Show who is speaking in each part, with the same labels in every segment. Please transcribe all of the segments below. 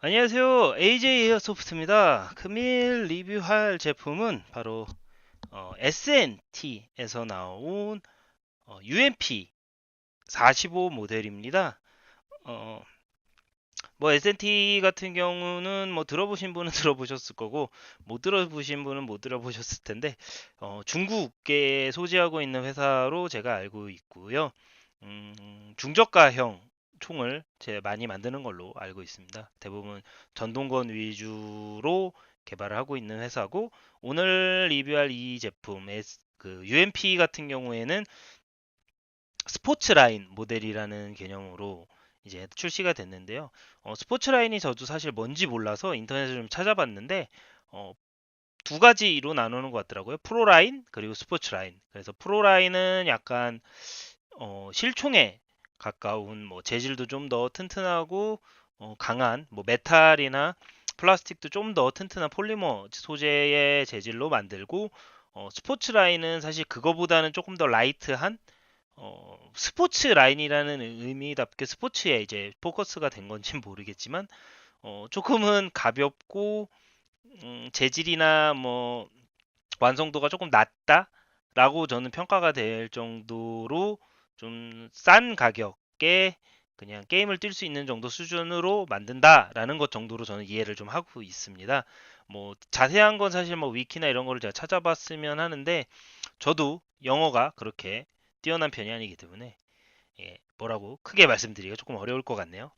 Speaker 1: 안녕하세요. AJ 에어소프트입니다. 금일 리뷰할 제품은 바로 어, SNT에서 나온 어, UMP 45 모델입니다. 어, 뭐 SNT 같은 경우는 뭐 들어보신 분은 들어보셨을 거고 못 들어보신 분은 못 들어보셨을 텐데 어, 중국에 소지하고 있는 회사로 제가 알고 있고요. 음, 중저가형 총을 제 많이 만드는 걸로 알고 있습니다. 대부분 전동건 위주로 개발을 하고 있는 회사고 오늘 리뷰할 이 제품 S- 그 UMP 같은 경우에는 스포츠 라인 모델이라는 개념으로 이제 출시가 됐는데요. 어, 스포츠 라인이 저도 사실 뭔지 몰라서 인터넷을 좀 찾아봤는데 어, 두 가지로 나누는 것 같더라고요. 프로 라인 그리고 스포츠 라인. 그래서 프로 라인은 약간 어, 실총에 가까운 뭐 재질도 좀 더 튼튼하고 어, 강한 뭐 메탈이나 플라스틱도 좀 더 튼튼한 폴리머 소재의 재질로 만들고 어, 스포츠 라인은 사실 그거보다는 조금 더 라이트한 어, 스포츠 라인이라는 의미답게 스포츠에 이제 포커스가 된 건지는 모르겠지만 어, 조금은 가볍고 음, 재질이나 뭐 완성도가 조금 낮다라고 저는 평가가 될 정도로 좀 싼 가격에 그냥 게임을 뛸 수 있는 정도 수준으로 만든다라는 것 정도로 저는 이해를 좀 하고 있습니다. 뭐 자세한 건 사실 뭐 위키나 이런 거를 제가 찾아봤으면 하는데 저도 영어가 그렇게 뛰어난 편이 아니기 때문에 예, 뭐라고 크게 말씀드리기가 조금 어려울 것 같네요.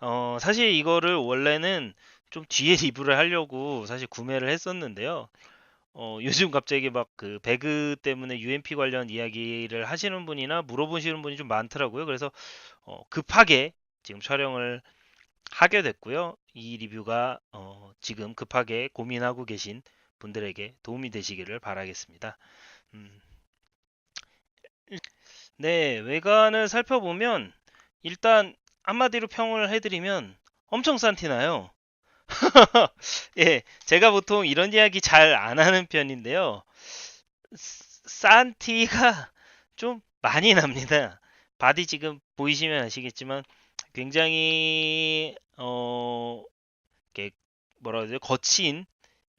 Speaker 1: 어, 사실 이거를 원래는 좀 뒤에 리뷰를 하려고 사실 구매를 했었는데요. 어, 요즘 갑자기 막 그 배그 때문에 UMP 관련 이야기를 하시는 분이나 물어보시는 분이 좀 많더라고요. 그래서 어, 급하게 지금 촬영을 하게 됐고요. 이 리뷰가 어, 지금 급하게 고민하고 계신 분들에게 도움이 되시기를 바라겠습니다. 음, 네, 외관을 살펴보면 일단 한마디로 평을 해드리면 엄청 싼 티나요. 예, 제가 보통 이런 이야기 잘 안 하는 편인데요. 싼 티가 좀 많이 납니다. 바디 지금 보이시면 아시겠지만 굉장히 어 이렇게 뭐라 그러죠? 거친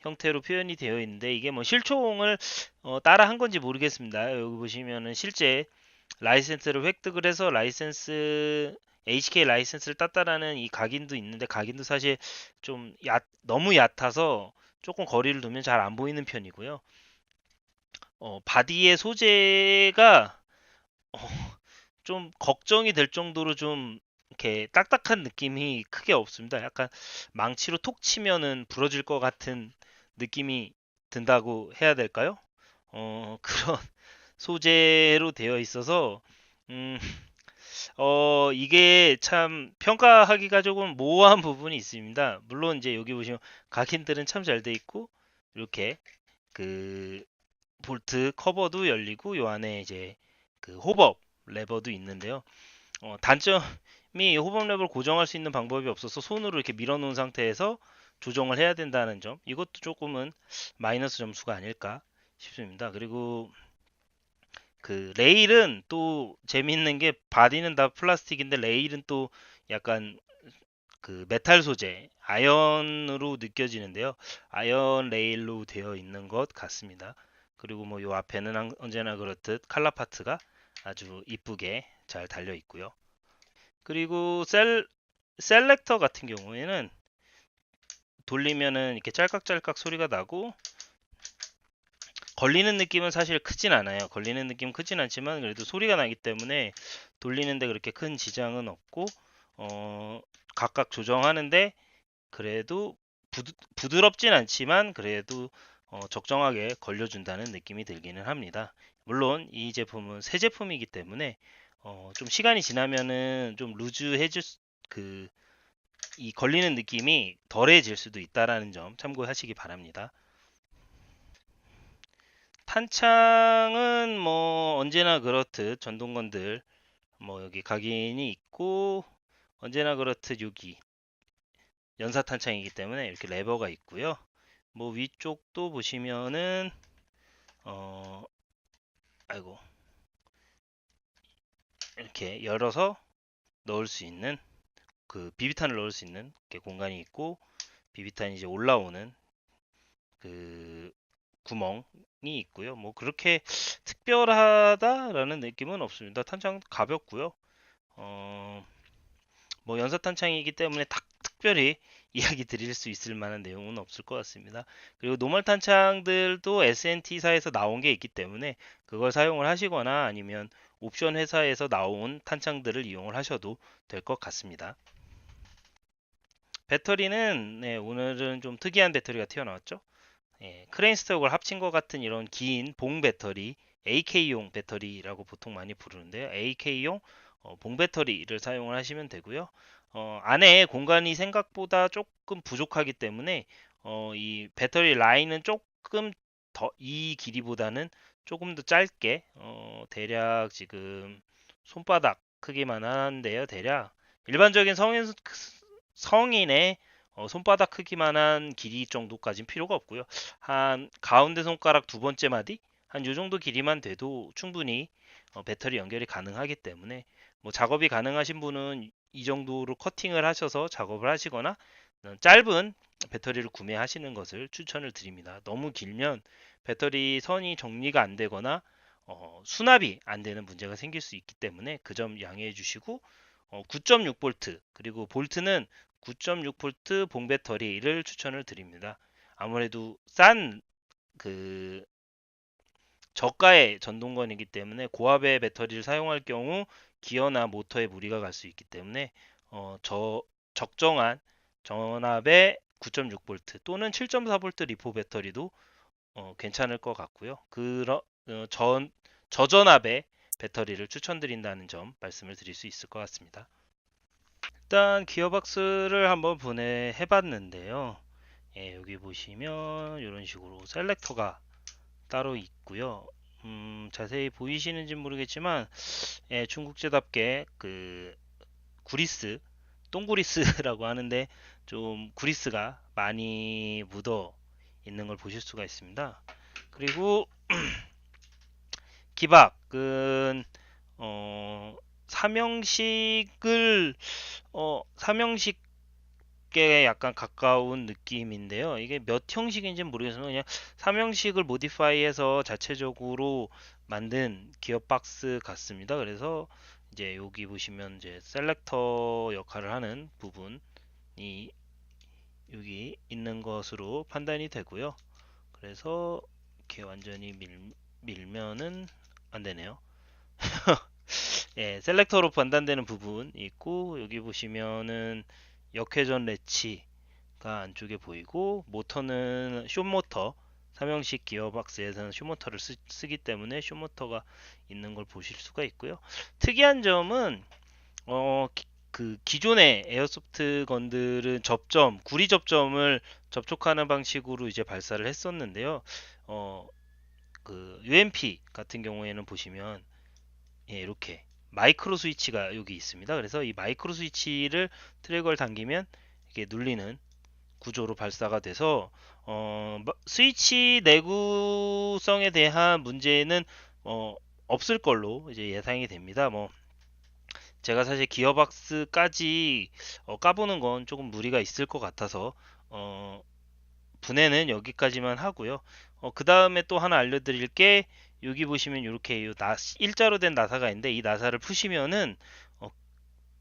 Speaker 1: 형태로 표현이 되어 있는데 이게 뭐 실총을 어, 따라 한 건지 모르겠습니다. 여기 보시면은 실제 라이센스를 획득을 해서 라이센스 HK 라이센스를 땄다라는 이 각인도 있는데 각인도 사실 좀 얕, 너무 얕아서 조금 거리를 두면 잘 안 보이는 편이고요. 어, 바디의 소재가 어, 좀 걱정이 될 정도로 좀 이렇게 딱딱한 느낌이 크게 없습니다. 약간 망치로 톡 치면은 부러질 것 같은 느낌이 든다고 해야 될까요? 어, 그런 소재로 되어 있어서 음, 어, 이게 참 평가하기가 조금 모호한 부분이 있습니다. 물론 이제 여기 보시면 각인들은 참 잘 돼 있고 이렇게 그 볼트 커버도 열리고 요 안에 이제 그 호법 레버도 있는데요. 어, 단점이 호법 레버를 고정할 수 있는 방법이 없어서 손으로 이렇게 밀어 놓은 상태에서 조정을 해야 된다는 점. 이것도 조금은 마이너스 점수가 아닐까 싶습니다. 그리고 그 레일은 또 재밌는 게 바디는 다 플라스틱인데 레일은 또 약간 그 메탈 소재, 아연으로 느껴지는데요. 아연 레일로 되어 있는 것 같습니다. 그리고 뭐 요 앞에는 항- 언제나 그렇듯 칼라 파트가 아주 이쁘게 잘 달려 있고요. 그리고 셀 셀렉터 같은 경우에는 돌리면은 이렇게 짤깍짤깍 소리가 나고 걸리는 느낌은 사실 크진 않아요. 걸리는 느낌은 크진 않지만 그래도 소리가 나기 때문에 돌리는데 그렇게 큰 지장은 없고 어, 각각 조정하는데 그래도 부드, 부드럽진 않지만 그래도 어, 적정하게 걸려준다는 느낌이 들기는 합니다. 물론 이 제품은 새 제품이기 때문에 어, 좀 시간이 지나면은 좀 루즈해질 수- 그, 이 걸리는 느낌이 덜해질 수도 있다라는 점 참고하시기 바랍니다. 탄창은 뭐 언제나 그렇듯 전동건들 뭐 여기 각인이 있고 언제나 그렇듯 여기 연사 탄창이기 때문에 이렇게 레버가 있고요. 뭐 위쪽도 보시면은 어 아이고 이렇게 열어서 넣을 수 있는 그 비비탄을 넣을 수 있는 공간이 있고 비비탄이 이제 올라오는 그 구멍이 있고요. 뭐 그렇게 특별하다라는 느낌은 없습니다. 탄창 가볍고요. 어, 뭐 연사 탄창이기 때문에 딱 특별히 이야기 드릴 수 있을 만한 내용은 없을 것 같습니다. 그리고 노멀 탄창들도 SNT사에서 나온 게 있기 때문에 그걸 사용을 하시거나 아니면 옵션 회사에서 나온 탄창들을 이용을 하셔도 될 것 같습니다. 배터리는 네, 오늘은 좀 특이한 배터리가 튀어나왔죠. 예, 크레인 스톡을 합친 것 같은 이런 긴 봉 배터리, AK용 배터리라고 보통 많이 부르는데요. AK용 어, 봉 배터리를 사용을 하시면 되고요. 어, 안에 공간이 생각보다 조금 부족하기 때문에 어, 이 배터리 라인은 조금 더 이 길이보다는 조금 더 짧게 어, 대략 지금 손바닥 크기만 한데요. 대략 일반적인 성인 성인의 어, 손바닥 크기만한 길이 정도까지는 필요가 없고요. 한 가운데 손가락 두 번째 마디 한 요 정도 길이만 돼도 충분히 어, 배터리 연결이 가능하기 때문에 뭐 작업이 가능하신 분은 이 정도로 커팅을 하셔서 작업을 하시거나 짧은 배터리를 구매하시는 것을 추천을 드립니다. 너무 길면 배터리 선이 정리가 안 되거나 어, 수납이 안 되는 문제가 생길 수 있기 때문에 그 점 양해해 주시고 어, 9.6V 그리고 볼트는 9.6V 봉 배터리를 추천을 드립니다. 아무래도 싼 그 저가의 전동건이기 때문에 고압의 배터리를 사용할 경우 기어나 모터에 무리가 갈 수 있기 때문에 어, 저 적정한 전압의 9.6V 또는 7.4V 리포 배터리도 어, 괜찮을 것 같고요. 그런 어, 전 저전압의 배터리를 추천드린다는 점 말씀을 드릴 수 있을 것 같습니다. 일단 기어박스를 한번 분해해 봤는데요. 예, 여기 보시면 이런 식으로 셀렉터가 따로 있고요. 음, 자세히 보이시는지 모르겠지만 예, 중국제답게 그 구리스 똥구리스라고 하는데 좀 구리스가 많이 묻어 있는 걸 보실 수가 있습니다. 그리고 기박은 어, 삼형식을 어, 삼형식에 약간 가까운 느낌인데요. 이게 몇 형식인지는 모르겠어요. 그냥 삼형식을 모디파이해서 자체적으로 만든 기어 박스 같습니다. 그래서 이제 여기 보시면 이제 셀렉터 역할을 하는 부분이 여기 있는 것으로 판단이 되고요. 그래서 이렇게 완전히 밀, 밀면은 안 되네요. 예, 셀렉터로 판단되는 부분이 있고 여기 보시면은 역회전 레치가 안쪽에 보이고 모터는 쇼모터 삼형식 기어박스에서는 쇼모터를 쓰, 기 때문에 쇼모터가 있는 걸 보실 수가 있고요. 특이한 점은 어, 기, 그 기존의 에어소프트 건들은 접점, 구리 접점을 접촉하는 방식으로 이제 발사를 했었는데요. 어, 그 UMP 같은 경우에는 보시면 예, 이렇게 마이크로 스위치가 여기 있습니다. 그래서 이 마이크로 스위치를 트랙을 당기면 이게 눌리는 구조로 발사가 돼서 어, 스위치 내구성에 대한 문제는 어, 없을 걸로 이제 예상이 됩니다. 뭐 제가 사실 기어박스까지 어, 까보는 건 조금 무리가 있을 것 같아서 어, 분해는 여기까지만 하고요. 어, 그 다음에 또 하나 알려드릴 게 여기 보시면 이렇게 일자로 된 나사가 있는데 이 나사를 푸시면은 어,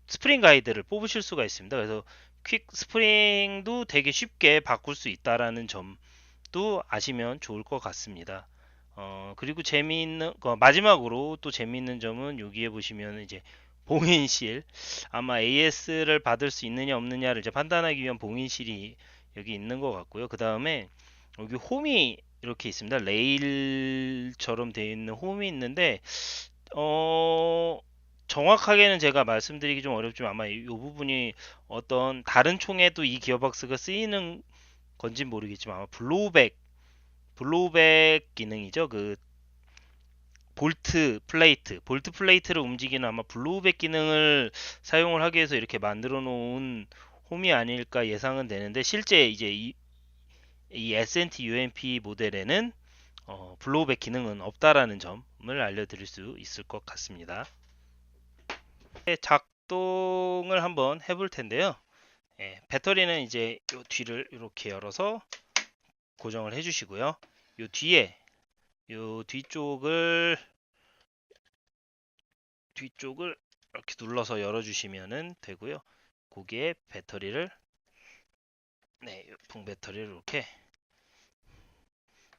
Speaker 1: 스프링 가이드를 뽑으실 수가 있습니다. 그래서 퀵 스프링도 되게 쉽게 바꿀 수 있다라는 점도 아시면 좋을 것 같습니다. 어, 그리고 재미있는 어, 마지막으로 또 재미있는 점은 여기에 보시면 이제 봉인실 아마 AS를 받을 수 있느냐 없느냐를 이제 판단하기 위한 봉인실이 여기 있는 것 같고요. 그 다음에 여기 홈이 이렇게 있습니다. 레일처럼 되어 있는 홈이 있는데 어 정확하게는 제가 말씀드리기 좀 어렵지만 아마 이 부분이 어떤 다른 총에도 이 기어박스가 쓰이는 건지 모르겠지만 아마 블로우백 블로우백 기능이죠. 그 볼트 플레이트, 볼트 플레이트를 움직이는 아마 블로우백 기능을 사용을 하기 위해서 이렇게 만들어 놓은 홈이 아닐까 예상은 되는데 실제 이제 이, 이 SNT UMP 모델에는 어, 블로우백 기능은 없다라는 점을 알려드릴 수 있을 것 같습니다. 작 작동을 한번 해볼 텐데요. 예, 배터리는 이제 요 뒤를 이렇게 열어서 고정을 해주시고요. 요 뒤에 요 뒤쪽을 뒤쪽을 이렇게 눌러서 열어주시면 되고요. 거기에 배터리를 네, 붕 배터리를 이렇게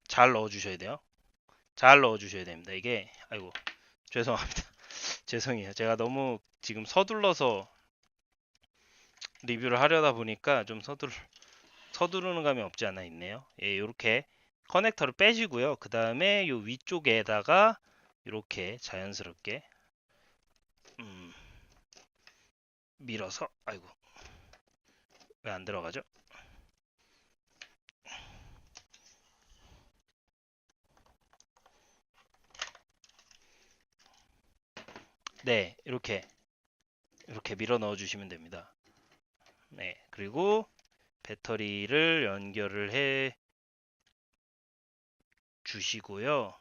Speaker 1: 잘 넣어주셔야 돼요. 잘 넣어주셔야 됩니다. 이게 아이고 죄송합니다. 죄송해요. 제가 너무 지금 서둘러서 리뷰를 하려다 보니까 좀 서둘 서두르는 감이 없지 않아 있네요. 예, 이렇게 커넥터를 빼시고요. 그 다음에 이 위쪽에다가 이렇게 자연스럽게 음, 밀어서 아이고 왜 안 들어가죠? 네, 이렇게 이렇게 밀어 넣어 주시면 됩니다. 네, 그리고 배터리를 연결을 해 주시고요.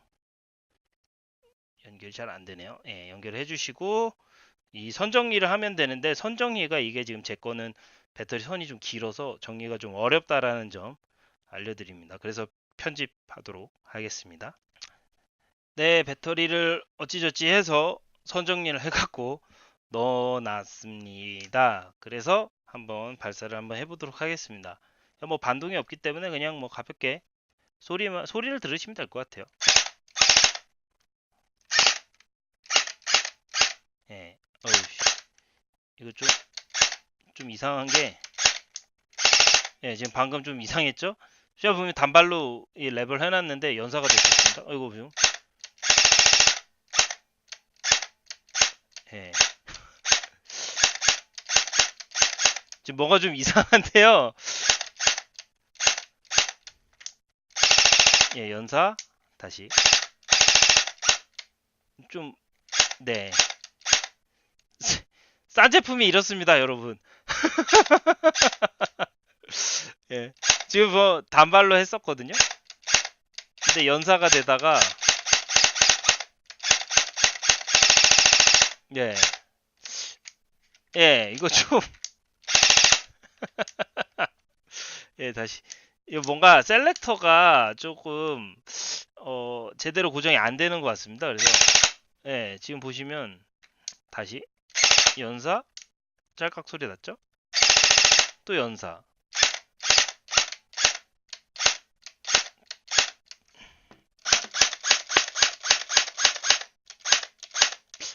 Speaker 1: 연결이 잘안 되네요. 예, 연결해 주시고 이 선정리를 하면 되는데 선정리가 이게 지금 제 거는 배터리 선이 좀 길어서 정리가 좀 어렵다라는 점 알려드립니다. 그래서 편집하도록 하겠습니다. 네, 배터리를 어찌저찌 해서 선정리를 해갖고 넣어놨습니다. 그래서 한번 발사를 한번 해보도록 하겠습니다. 뭐 반동이 없기 때문에 그냥 뭐 가볍게 소리만 소리를 들으시면 될 것 같아요. 예, 어휴, 이거 좀, 좀 이상한 게, 예, 지금 방금 좀 이상했죠? 제가 보면 단발로 이 랩을 해놨는데 연사가 됐습니다. 어이구, 지금. 예. 지금 뭐가 좀 이상한데요. 예, 연사 다시 좀 네. 싼 제품이 이렇습니다, 여러분. 예. 지금 뭐 단발로 했었거든요. 근데 연사가 되다가 예. 예, 이거 좀 예, 다시 이거 뭔가 셀렉터가 조금 어, 제대로 고정이 안 되는 것 같습니다. 그래서 예, 지금 보시면 다시 연사 짤깍 소리 났죠? 또 연사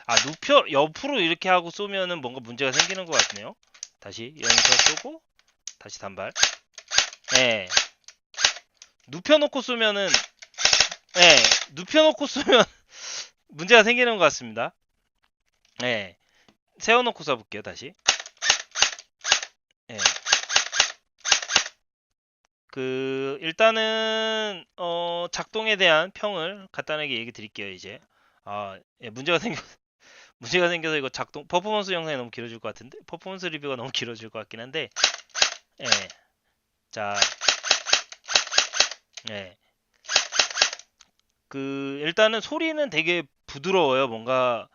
Speaker 1: 아 눕혀 옆으로 이렇게 하고 쏘면은 뭔가 문제가 생기는 것 같네요. 다시 연사 쏘고 다시 단발. 예. 눕혀놓고 쏘면은 예 눕혀놓고 쏘면 문제가 생기는 것 같습니다. 예. 세워놓고 써볼게요 다시. 예. 그 일단은 어, 작동에 대한 평을 간단하게 얘기 드릴게요 이제. 아 예, 문제가 생겨 문제가 생겨서 이거 작동 퍼포먼스 영상이 너무 길어질 것 같은데 퍼포먼스 리뷰가 너무 길어질 것 같긴 한데 예. 자 예. 그 일단은 소리는 되게 부드러워요 뭔가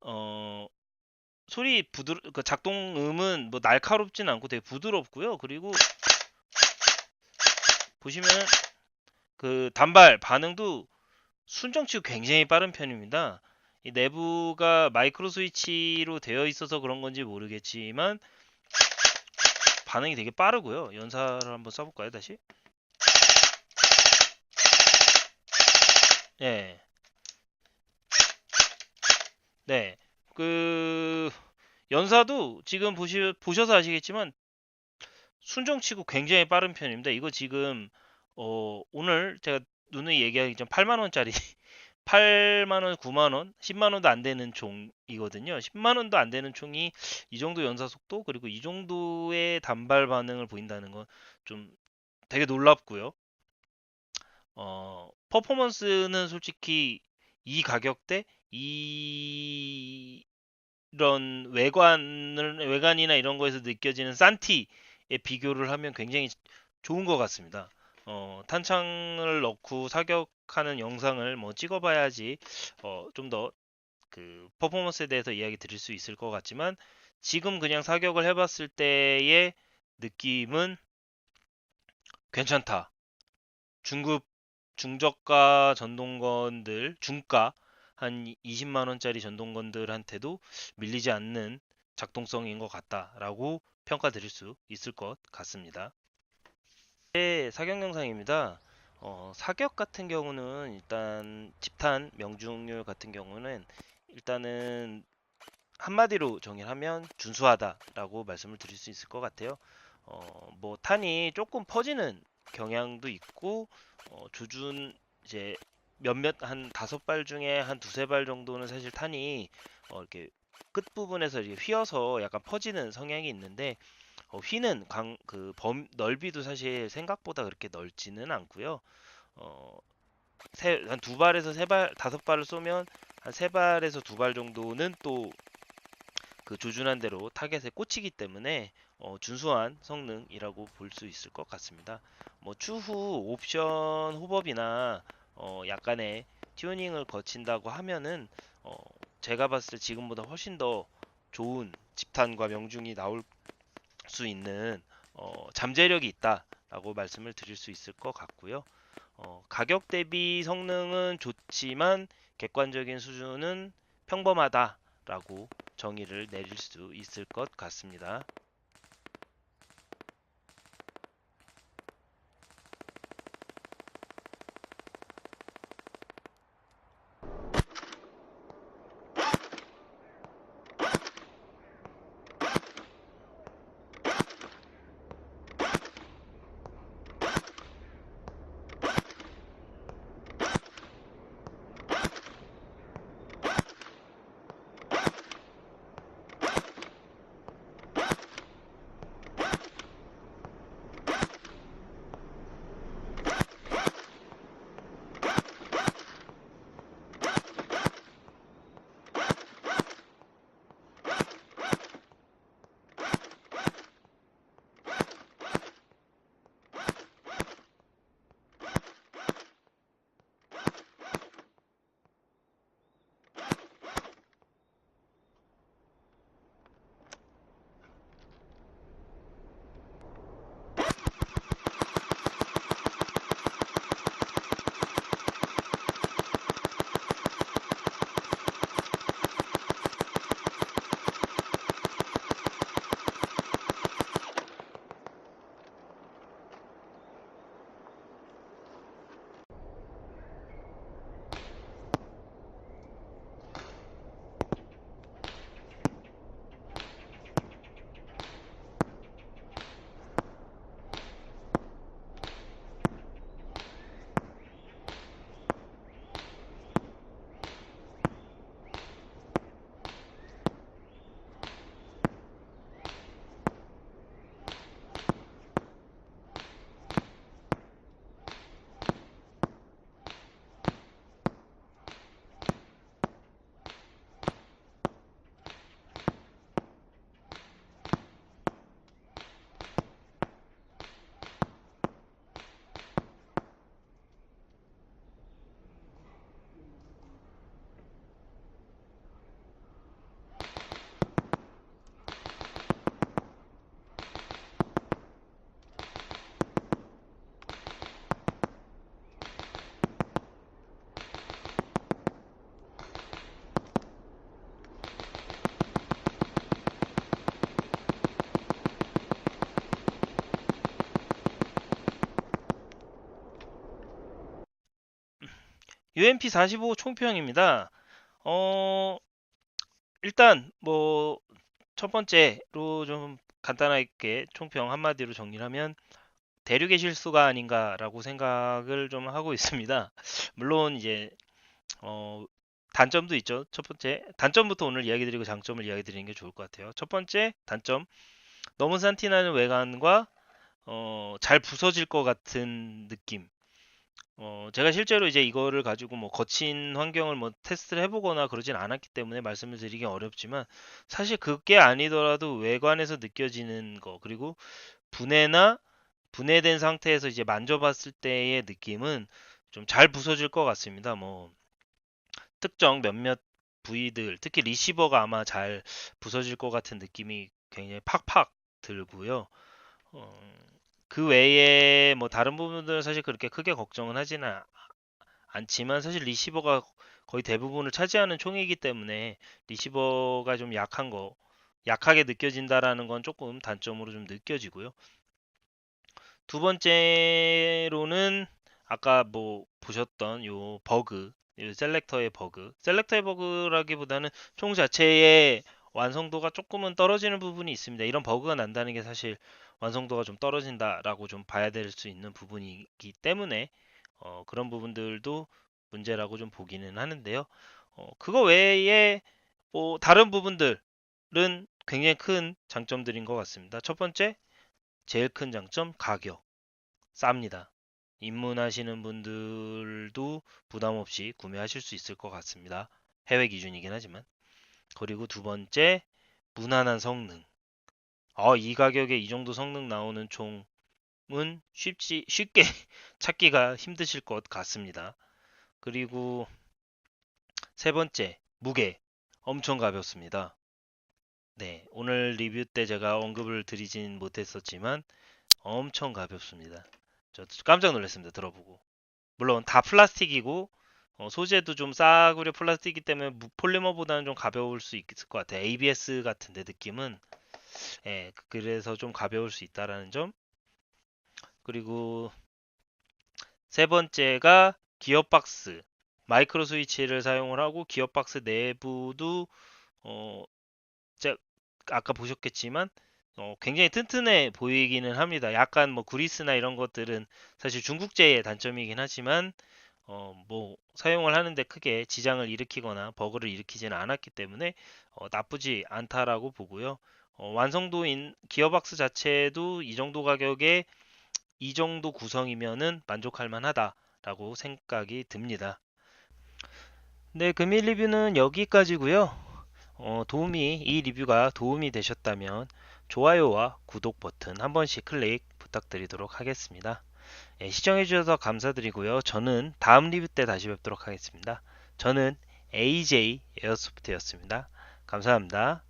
Speaker 1: 어 소리 부드 그 작동음은 뭐 날카롭진 않고 되게 부드럽고요. 그리고 보시면은 그 단발 반응도 순정치고 굉장히 빠른 편입니다. 이 내부가 마이크로 스위치로 되어 있어서 그런 건지 모르겠지만 반응이 되게 빠르고요. 연사를 한번 써볼까요, 다시? 네. 네. 그 연사도 지금 보시, 보셔서 아시겠지만 순정치고 굉장히 빠른 편입니다. 이거 지금 어, 오늘 제가 누누이 얘기하기 전 8만 원짜리 8만 원, 9만 원, 10만 원도 안 되는 총이거든요. 10만 원도 안 되는 총이 이 정도 연사 속도 그리고 이 정도의 단발 반응을 보인다는 건 좀 되게 놀랍고요. 어, 퍼포먼스는 솔직히 이 가격대 이 이런 외관을 외관이나 이런 거에서 느껴지는 산티에 비교를 하면 굉장히 좋은 것 같습니다. 어, 탄창을 넣고 사격하는 영상을 뭐 찍어봐야지 어, 좀 더 그 퍼포먼스에 대해서 이야기 드릴 수 있을 것 같지만 지금 그냥 사격을 해봤을 때의 느낌은 괜찮다. 중급 중저가 전동건들 중가 한 20만 원짜리 전동건들한테도 밀리지 않는 작동성인 것 같다라고 평가 드릴 수 있을 것 같습니다. 네, 사격 영상입니다. 어, 사격 같은 경우는 일단 집탄 명중률 같은 경우는 일단은 한마디로 정의하면 준수하다라고 말씀을 드릴 수 있을 것 같아요. 어, 뭐 탄이 조금 퍼지는 경향도 있고 어, 조준 이제 몇몇 한 다섯 발 중에 한 두세 발 정도는 사실 탄이 어, 이렇게 끝 부분에서 이렇게 휘어서 약간 퍼지는 성향이 있는데 어, 휘는 강, 그 범, 넓이도 사실 생각보다 그렇게 넓지는 않고요. 어, 한두 발에서 세 발, 다섯 발을 쏘면 한 세 발에서 두 발 정도는 또 그 조준한 대로 타겟에 꽂히기 때문에 어, 준수한 성능이라고 볼 수 있을 것 같습니다. 뭐 추후 옵션 호법이나 어, 약간의 튜닝을 거친다고 하면은 어, 제가 봤을 때 지금보다 훨씬 더 좋은 집탄과 명중이 나올 수 있는 어, 잠재력이 있다라고 말씀을 드릴 수 있을 것 같고요. 어, 가격 대비 성능은 좋지만 객관적인 수준은 평범하다라고 정의를 내릴 수 있을 것 같습니다. UMP 45 총평입니다. 어, 일단 뭐 첫 번째로 좀 간단하게 총평 한마디로 정리를 하면 대륙의 실수가 아닌가라고 생각을 좀 하고 있습니다. 물론 이제 어, 단점도 있죠. 첫 번째 단점부터 오늘 이야기 드리고 장점을 이야기 드리는 게 좋을 것 같아요. 첫 번째 단점 너무 산티나는 외관과 어, 잘 부서질 것 같은 느낌. 어, 제가 실제로 이제 이거를 가지고 뭐 거친 환경을 뭐 테스트를 해보거나 그러진 않았기 때문에 말씀을 드리기 어렵지만 사실 그게 아니더라도 외관에서 느껴지는 거 그리고 분해나 분해된 상태에서 이제 만져봤을 때의 느낌은 좀 잘 부서질 것 같습니다. 뭐 특정 몇몇 부위들, 특히 리시버가 아마 잘 부서질 것 같은 느낌이 굉장히 팍팍 들고요. 어, 그 외에 뭐 다른 부분들은 사실 그렇게 크게 걱정은 하지는 아- 않지만 사실 리시버가 거의 대부분을 차지하는 총이기 때문에 리시버가 좀 약한 거, 약하게 느껴진다라는 건 조금 단점으로 좀 느껴지고요. 두 번째로는 아까 뭐 보셨던 요 버그, 요 셀렉터의 버그. 셀렉터의 버그라기보다는 총 자체의 완성도가 조금은 떨어지는 부분이 있습니다. 이런 버그가 난다는 게 사실 완성도가 좀 떨어진다라고 좀 봐야 될 수 있는 부분이기 때문에 어, 그런 부분들도 문제라고 좀 보기는 하는데요. 어, 그거 외에 뭐 다른 부분들은 굉장히 큰 장점들인 것 같습니다. 첫 번째, 제일 큰 장점 가격 쌉니다. 입문하시는 분들도 부담 없이 구매하실 수 있을 것 같습니다. 해외 기준이긴 하지만. 그리고 두 번째, 무난한 성능. 어, 이 가격에 이 정도 성능 나오는 총은 쉽지, 쉽게 찾기가 힘드실 것 같습니다. 그리고 세 번째, 무게. 엄청 가볍습니다. 네, 오늘 리뷰 때 제가 언급을 드리진 못했었지만 엄청 가볍습니다. 저 깜짝 놀랐습니다. 들어보고. 물론 다 플라스틱이고 어, 소재도 좀 싸구려 플라스틱이기 때문에 무- 폴리머보다는 좀 가벼울 수 있을 것 같아요. ABS 같은데 느낌은 예, 그래서 좀 가벼울 수 있다라는 점. 그리고 세 번째가 기어박스. 마이크로 스위치를 사용을 하고 기어박스 내부도 어, 제 아까 보셨겠지만 어, 굉장히 튼튼해 보이기는 합니다. 약간 뭐 그리스나 이런 것들은 사실 중국제의 단점이긴 하지만 어, 뭐 사용을 하는데 크게 지장을 일으키거나 버그를 일으키지는 않았기 때문에 어, 나쁘지 않다라고 보고요. 어, 완성도인 기어박스 자체도 이 정도 가격에 이 정도 구성이면은 만족할 만하다라고 생각이 듭니다. 네, 금일 리뷰는 여기까지고요. 어, 도움이 이 리뷰가 도움이 되셨다면 좋아요와 구독 버튼 한 번씩 클릭 부탁드리도록 하겠습니다. 예, 시청해 주셔서 감사드리고요. 저는 다음 리뷰 때 다시 뵙도록 하겠습니다. 저는 AJ 에어소프트였습니다. 감사합니다.